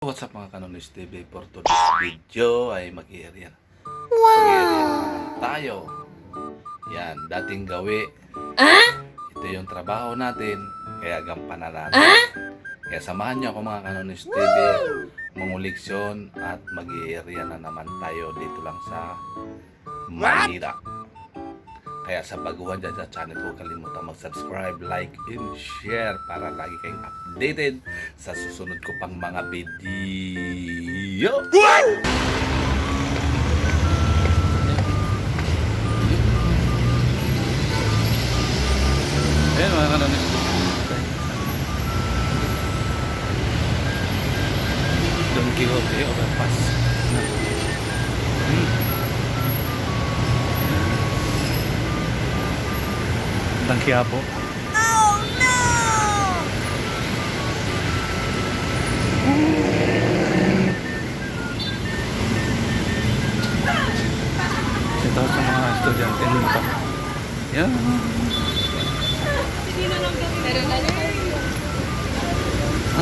What's up mga Kanonis TV? For today's video ay mag-i-area. Wow! tayo. Yan, dating gawi. Ito yung trabaho natin, kaya gampanan natin. Kaya samahan niyo ako mga Kanonis TV. Manguliksyon at mag-i-area na naman tayo dito lang sa Manila. Kaya sa baguhan dyan sa channel ko, kalimutan mag-subscribe, like, and share para lagi kayong updated sa susunod ko pang mga video. Ayan mga kanonis. Don Quixote overpass. Ng Quiapo. Ito sa mga estudyante nito. Yan.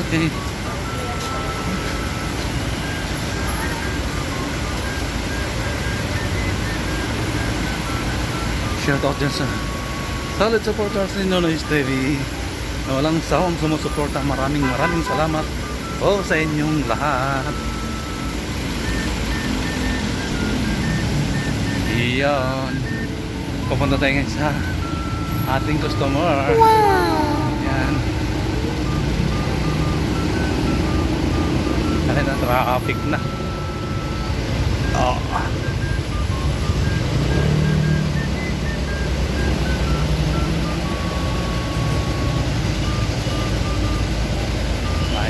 Okay. Shout out dyan sa solid supporters ni Nonoy TV na walang sawang sumusuporta. Maraming maraming salamat po sa inyong lahat. Iyon. Pupunta tayo ngayon sa ating customer. Yan. Dahil na traffic na. Oh.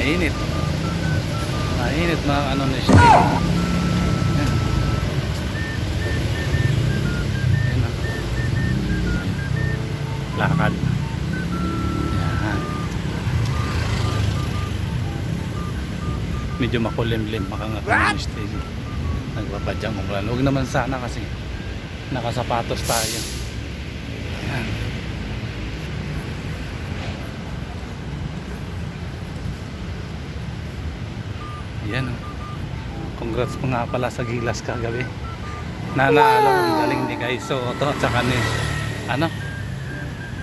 Mainit. Mainit mga ano na siya. Na. Lakad. Yan. Medyo makulimlim makangakang stage. Nagbabadyang umulan. Huwag naman sana kasi nakasapatos tayo. Yan. Yan oh. Congrats po nga pala sa Gilas kagabi. Nanalo ang galing ni Guy Soto at saka ni ano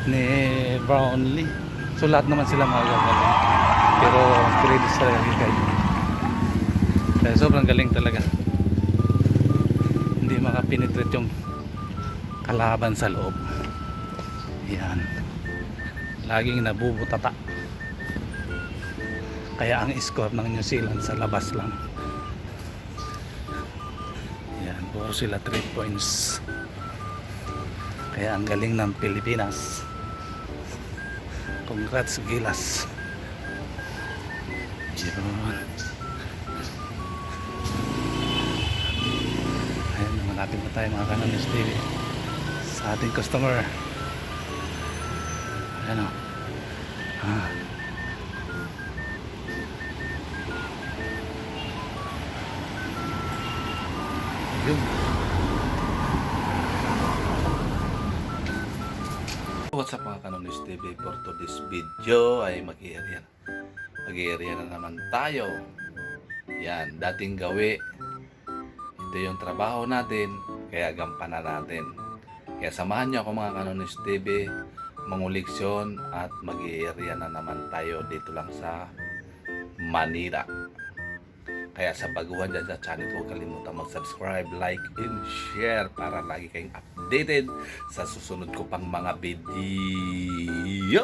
ni Brownlee. So lahat naman sila magagaling. Pero credit sa Guy. Kaya sobrang galing talaga. Hindi makapenetrate yung kalaban sa loob. Yan. Laging nabubutata. Kaya ang score ng New Zealand sa labas lang. Yan, puro sila 3 points. Kaya ang galing ng Pilipinas. Congrats Gilas. Yun. Ayan, malapit na tayo mga kananis TV sa ating customer. Ayan o. Ah. Yun. What's up mga Kanonis TV? For today's video ay mag-i-area. Mag-i-area na naman tayo. Yan, dating gawi. Ito yung trabaho natin, kaya gampanan natin. Kaya samahan niyo ako mga Kanonis TV, manguliksyon at mag-i-area na naman tayo dito lang sa Manila. Kaya sa baguhan dyan sa channel ko, kalimutan mag-subscribe, like, and share para lagi kayong updated sa susunod ko pang mga video.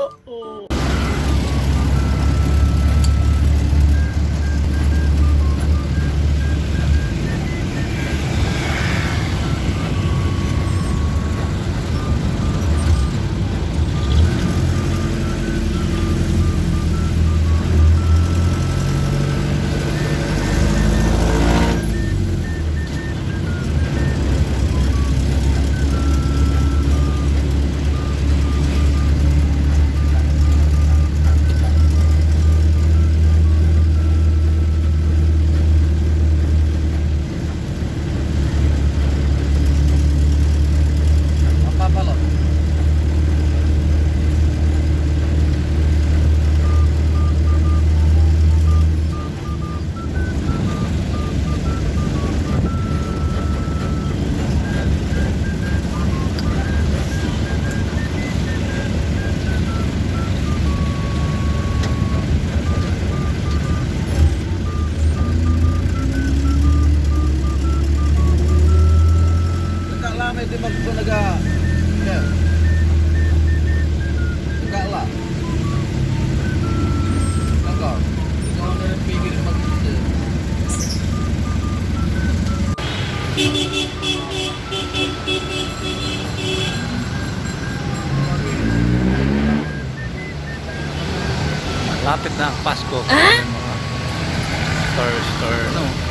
Na ang Pasko. Yung mga store, store, no?